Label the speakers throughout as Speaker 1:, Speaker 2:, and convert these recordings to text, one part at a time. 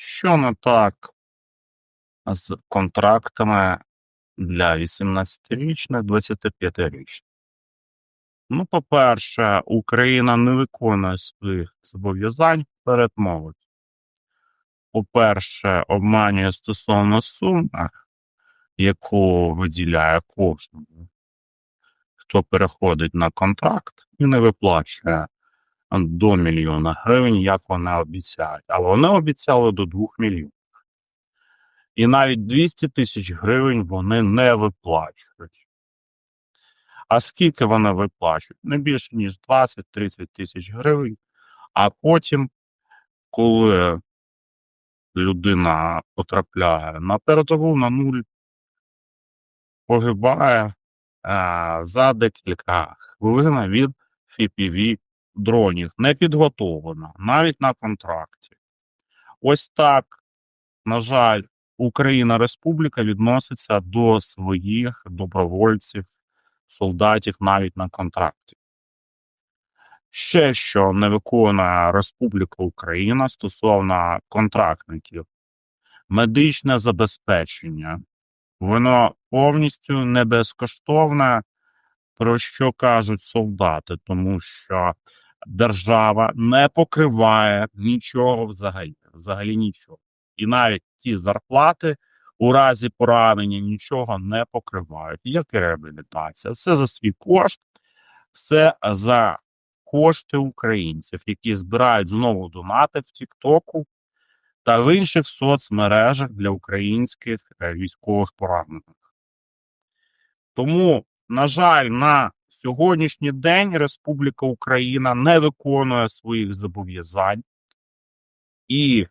Speaker 1: Що не так з контрактами для 18-річних, 25-річних? Ну, по-перше, Україна не виконує своїх зобов'язань перед молоддю. По-перше, обманює стосовно суми, яку виділяє кожному, хто переходить на контракт і не виплачує до мільйона гривень, як вони обіцяють. А вони обіцяли до 2 мільйонів. І навіть 200 тисяч гривень вони не виплачують. А скільки вони виплачують? Не більше, ніж 20-30 тисяч гривень. А потім, коли людина потрапляє на передову на нуль, погибає а, за декілька хвилин від FPV дронів, не підготовлена, навіть на контракті. Ось так, на жаль, Україна Республіка відноситься до своїх добровольців, солдатів навіть на контракті. Ще що не виконує Республіка Україна стосовно контрактників, медичне забезпечення. Воно повністю не безкоштовне, про що кажуть солдати, тому що держава не покриває нічого взагалі, взагалі нічого. І навіть ті зарплати у разі поранення нічого не покривають. Як і реабілітація, все за свій кошт, все за кошти українців, які збирають знову донати в Тіктоку та в інших соцмережах для українських е, військових поранених. Тому, на жаль, на сьогоднішній день Республіка Україна не виконує своїх зобов'язань, і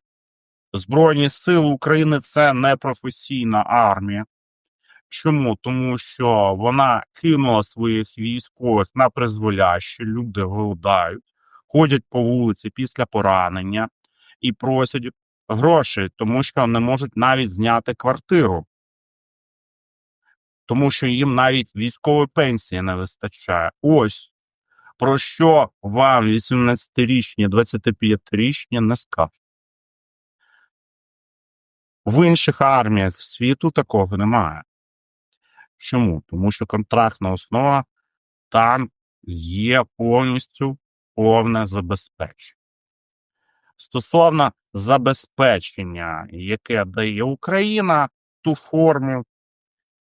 Speaker 1: Збройні Сили України це не професійна армія. Чому? Тому що вона кинула своїх військових на призволяще, люди голодають, ходять по вулиці після поранення і просять грошей, тому що не можуть навіть зняти квартиру. Тому що їм навіть військової пенсії не вистачає. Ось про що вам 18-річні, 25-річні не скажуть. В інших арміях світу такого немає. Чому? Тому що контрактна основа там є повністю повне забезпечення. Стосовно забезпечення, яке дає Україна, ту форму,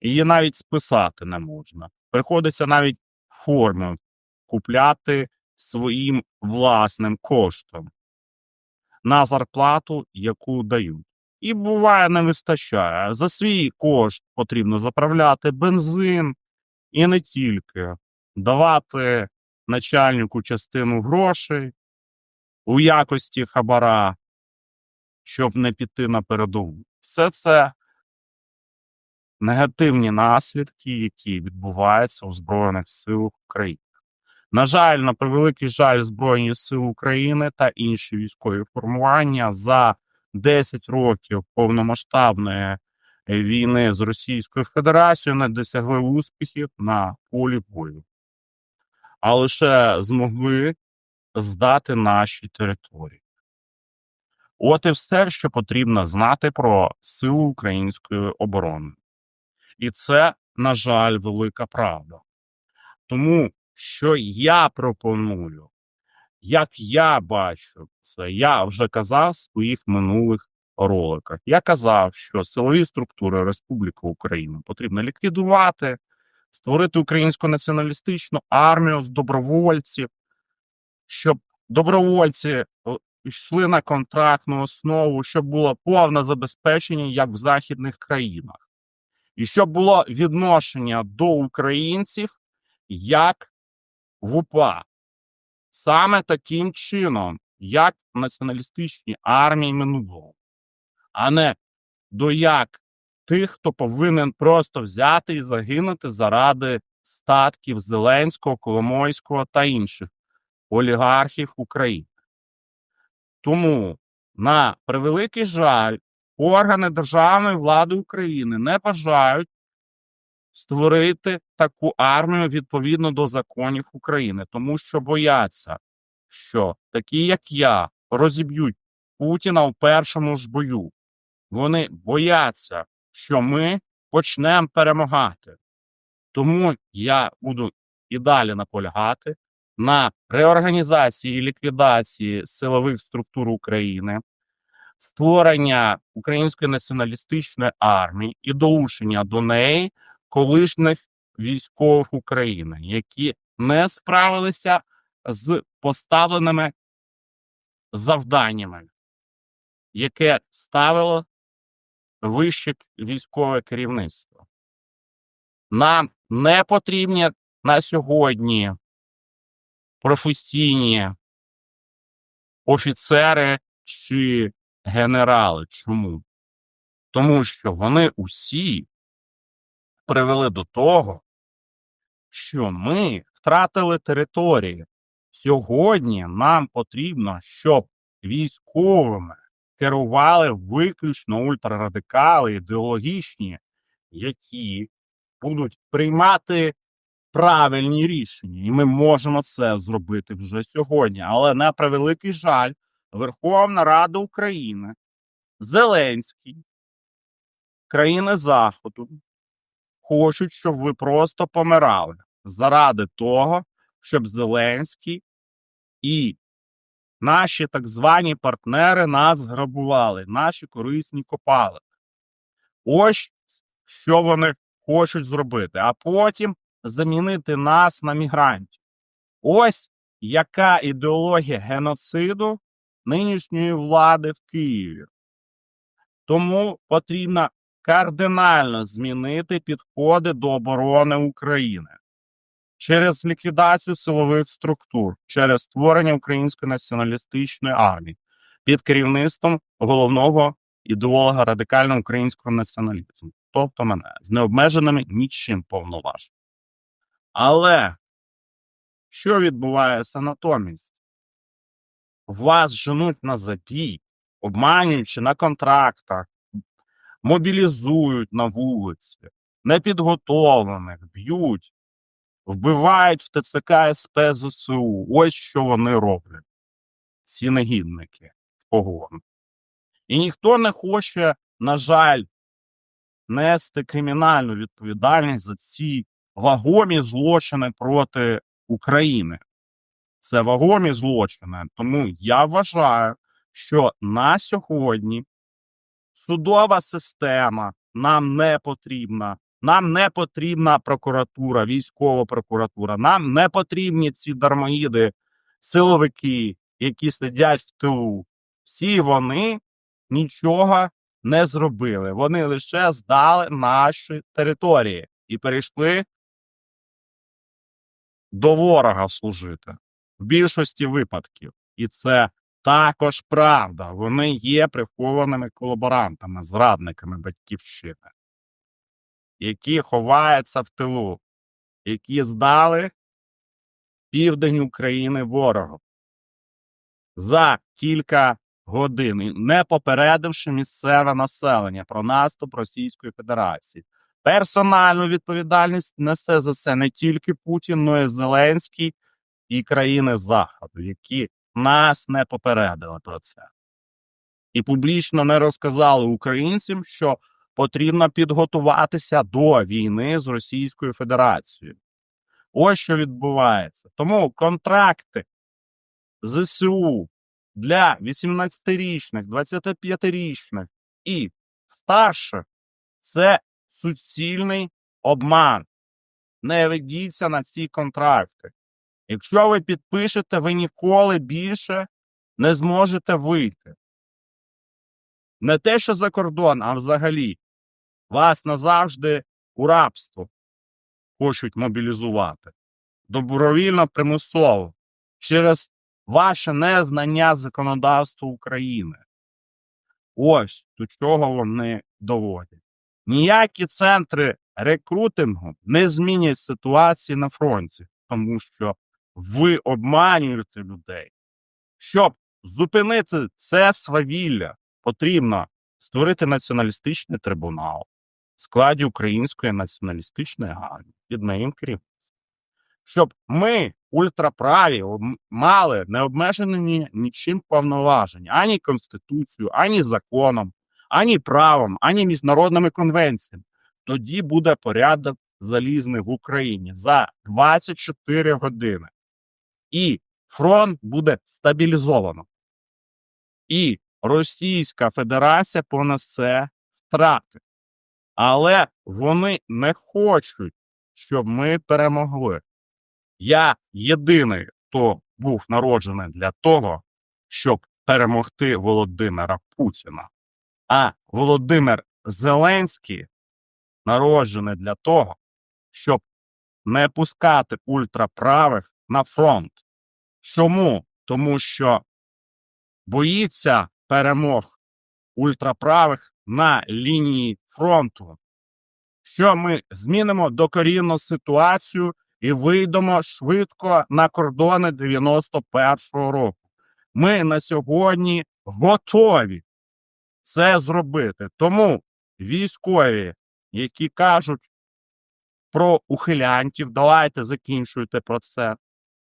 Speaker 1: її навіть списати не можна. Приходиться навіть форму купляти своїм власним коштом на зарплату, яку дають. І буває, не вистачає. За свій кошт потрібно заправляти бензин і не тільки давати начальнику частину грошей у якості хабара, щоб не піти на передову. Все це негативні наслідки, які відбуваються у Збройних силах України. На жаль, на превеликий жаль, Збройні Сили України та інші військові формування за 10 років повномасштабної війни з Російською Федерацією не досягли успіхів на полі бою, а лише змогли здати наші території. От і все, що потрібно знати про силу української оборони. І це, на жаль, велика правда. Тому що я пропоную, як я бачу це, я вже казав в своїх минулих роликах. Я казав, що силові структури Республіки Україна потрібно ліквідувати, створити українську націоналістичну армію з добровольців, щоб добровольці йшли на контрактну основу, щоб було повне забезпечення, як в західних країнах, і щоб було відношення до українців як в УПА. Саме таким чином, як в націоналістичній армії минулого, а не до як тих, хто повинен просто взяти і загинути заради статків Зеленського, Коломойського та інших олігархів України. Тому, на превеликий жаль, органи державної влади України не бажають створити таку армію відповідно до законів України, тому що бояться, що такі, як я, розіб'ють Путіна в першому ж бою. Вони бояться, що ми почнемо перемагати. Тому я буду і далі наполягати на реорганізації і ліквідації силових структур України, створення української націоналістичної армії і долучення до неї колишніх військових України, які не справилися з поставленими завданнями, яке ставило вище військове керівництво. Нам не потрібні на сьогодні професійні офіцери чи генерали. Чому? Тому що вони усі привели до того, що ми втратили території. Сьогодні нам потрібно, щоб військовими керували виключно ультрарадикали ідеологічні, які будуть приймати правильні рішення. І ми можемо це зробити вже сьогодні. Але на превеликий жаль, Верховна Рада України, Зеленський, країни Заходу хочуть, щоб ви просто помирали заради того, щоб Зеленський і наші так звані партнери нас грабували, наші корисні копали. Ось що вони хочуть зробити, а потім замінити нас на мігрантів. Ось яка ідеологія геноциду нинішньої влади в Києві. Тому потрібно кардинально змінити підходи до оборони України через ліквідацію силових структур, через створення української націоналістичної армії під керівництвом головного ідеолога радикального українського націоналізму, тобто мене з необмеженими нічим повноваженнями. Але що відбувається натомість? Вас женуть на забій, обманюючи на контрактах, мобілізують на вулиці, непідготовлених, б'ють, вбивають в ТЦК СП ЗСУ. Ось що вони роблять. Ці негідники в погон. І ніхто не хоче, на жаль, нести кримінальну відповідальність за ці вагомі злочини проти України. Це вагомі злочини. Тому я вважаю, що на сьогодні судова система нам не потрібна. Нам не потрібна прокуратура, військова прокуратура. Нам не потрібні ці дармоїди, силовики, які сидять в тилу. Всі вони нічого не зробили. Вони лише здали наші території і перейшли до ворога служити в більшості випадків. І це також правда. Вони є прихованими колаборантами, зрадниками батьківщини, які ховаються в тилу, які здали південь України ворогу за кілька годин, не попередивши місцеве населення про наступ Російської Федерації. Персональну відповідальність несе за це не тільки Путін, але й Зеленський і країни Заходу, які нас не попередили про це. І публічно не розказали українцям, що потрібно підготуватися до війни з Російською Федерацією. Ось що відбувається. Тому контракти ЗСУ для 18-річних, 25-річних і старших це суцільний обман. Не ведіться на ці контракти. Якщо ви підпишете, ви ніколи більше не зможете вийти. Не те, що за кордон, а взагалі. Вас назавжди у рабство хочуть мобілізувати. Добровільно примусово. Через ваше незнання законодавства України. Ось до чого вони доводять. Ніякі центри рекрутингу не змінять ситуації на фронті, тому що ви обманюєте людей. Щоб зупинити це свавілля, потрібно створити націоналістичний трибунал в складі Української націоналістичної армії під моїм керівництвом. Щоб ми ультраправі мали необмежені нічим повноваження, ані Конституцією, ані законом, ані правом, ані міжнародними конвенціями, тоді буде порядок залізний в Україні за 24 години. І фронт буде стабілізовано. І Російська Федерація понесе втрати. Але вони не хочуть, щоб ми перемогли. Я єдиний, хто був народжений для того, щоб перемогти Володимира Путіна. А Володимир Зеленський народжений для того, щоб не пускати ультраправих на фронт. Чому? Тому що боїться перемог ультраправих на лінії фронту. Що ми змінимо докорінну ситуацію і вийдемо швидко на кордони 91-го року. Ми на сьогодні готові це зробити. Тому військові, які кажуть про ухилянтів, давайте закінчуйте про це.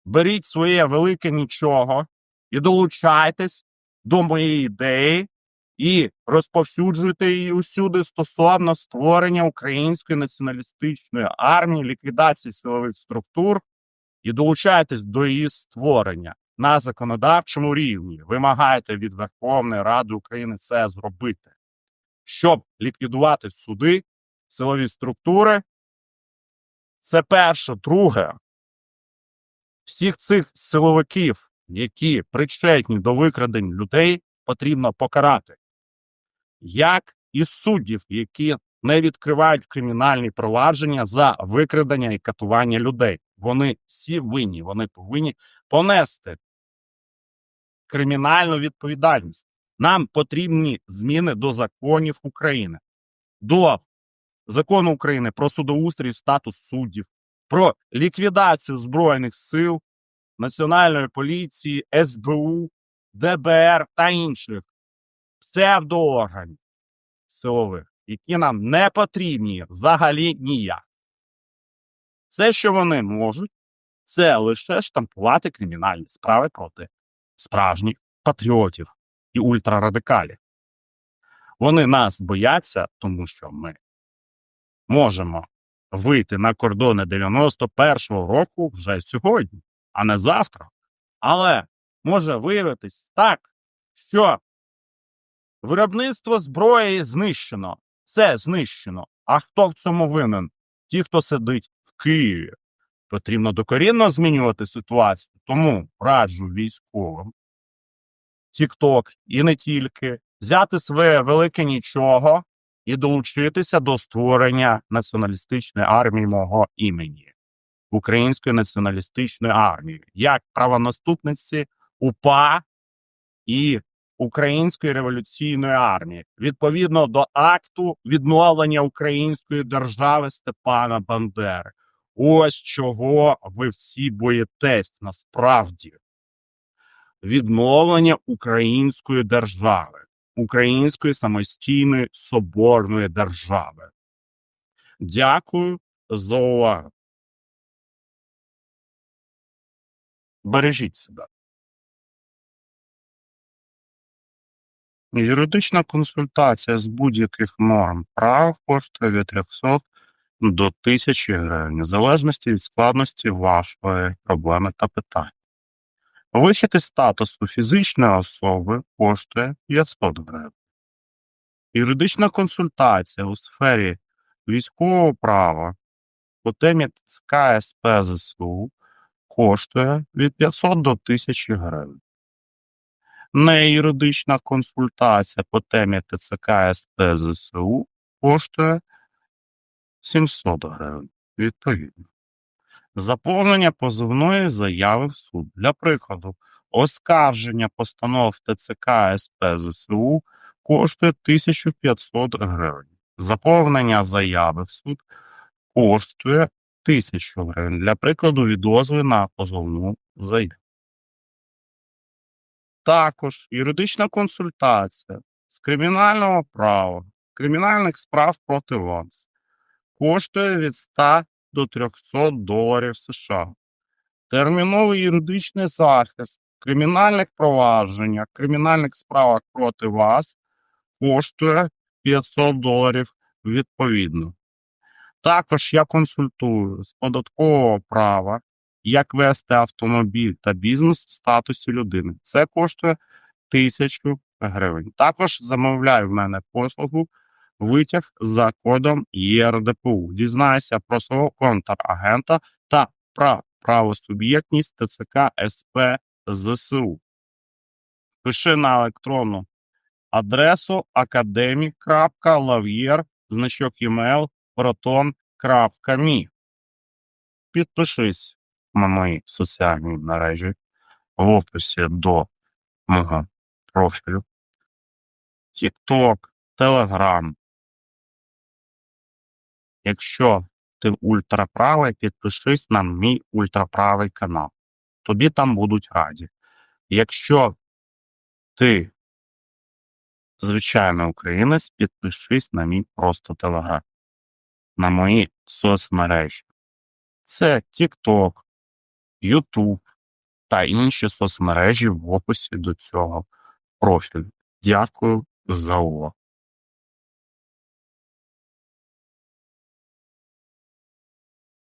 Speaker 1: Беріть своє велике нічого і долучайтесь до моєї ідеї і розповсюджуйте її усюди стосовно створення української націоналістичної армії, ліквідації силових структур і долучайтесь до її створення на законодавчому рівні. Вимагайте від Верховної Ради України це зробити, щоб ліквідувати суди, силові структури. Це перше, друге. Всіх цих силовиків, які причетні до викрадень людей, потрібно покарати. Як і суддів, які не відкривають кримінальні провадження за викрадення і катування людей. Вони всі винні, вони повинні понести кримінальну відповідальність. Нам потрібні зміни до законів України, до закону України про судоустрій, статус суддів, про ліквідацію збройних сил, Національної поліції, СБУ, ДБР та інших псевдоорганів силових, які нам не потрібні взагалі ніяк. Все, що вони можуть, це лише штампувати кримінальні справи проти справжніх патріотів і ультрарадикалів. Вони нас бояться, тому що ми можемо вийти на кордони 91-го року вже сьогодні, а не завтра. Але може виявитись так, що виробництво зброї знищено, все знищено. А хто в цьому винен? Ті, хто сидить в Києві. Потрібно докорінно змінювати ситуацію. Тому раджу військовим TikTok і не тільки взяти своє велике нічого і долучитися до створення націоналістичної армії мого імені, Української націоналістичної армії, як правонаступниці УПА і Української революційної армії відповідно до акту відновлення української держави Степана Бандери. Ось чого ви всі боїтесь насправді відновлення української держави, української самостійної соборної держави. Дякую за увагу. Бережіть себе. Юридична консультація з будь-яких норм прав коштує від 300 до 1000 гривень, в залежності від складності вашої проблеми та питань. Вихід із статусу фізичної особи коштує 500 гривень. Юридична консультація у сфері військового права по темі ТЦК СП ЗСУ коштує від 500 до 1000 гривень. Неюридична консультація по темі ТЦК СП ЗСУ коштує 700 гривень. Відповідно. Заповнення позовної заяви в суд. Для прикладу, оскарження постанов ТЦК СП ЗСУ коштує 1500 гривень. Заповнення заяви в суд коштує 1000 гривень. Для прикладу, відозви на позовну заяву. Також юридична консультація з кримінального права, кримінальних справ проти вас коштує від 100 до 300 доларів США. терміновий юридичний захист в кримінальних провадженнях, кримінальних справах проти вас коштує 500 доларів відповідно. Також я консультую з податкового права, як вести автомобіль та бізнес в статусі людини. Це коштує 1000 гривень. Також замовляю в мене послугу витяг за кодом ЄРДПУ. Дізнайся про свого контрагента та про правосуб'єктність ТЦК СП ЗСУ. Пиши на електронну адресу academic.lavier, значок email proton.me. Підпишись на мої соціальні мережі в описі до мого профілю. TikTok, Telegram. Якщо ти ультраправий, підпишись на мій ультраправий канал. Тобі там будуть раді. Якщо ти звичайний українець, підпишись на мій просто телеграм, на мої соцмережі. Це TikTok, YouTube та інші соцмережі в описі до цього профілю. Дякую за увагу.